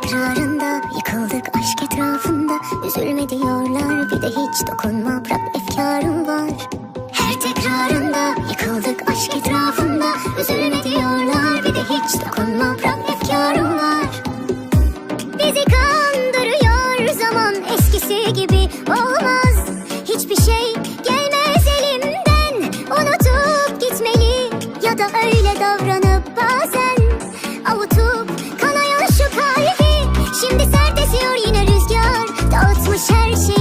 tekrarında yıkıldık aşk etrafında. Üzülme diyorlar bir de hiç dokunma bırak efkarım var. Her tekrarında yıkıldık aşk etrafında. Üzülme diyorlar bir de hiç dokunma bırak efkarım var. Bizi kandırıyor zaman eskisi gibi 我相。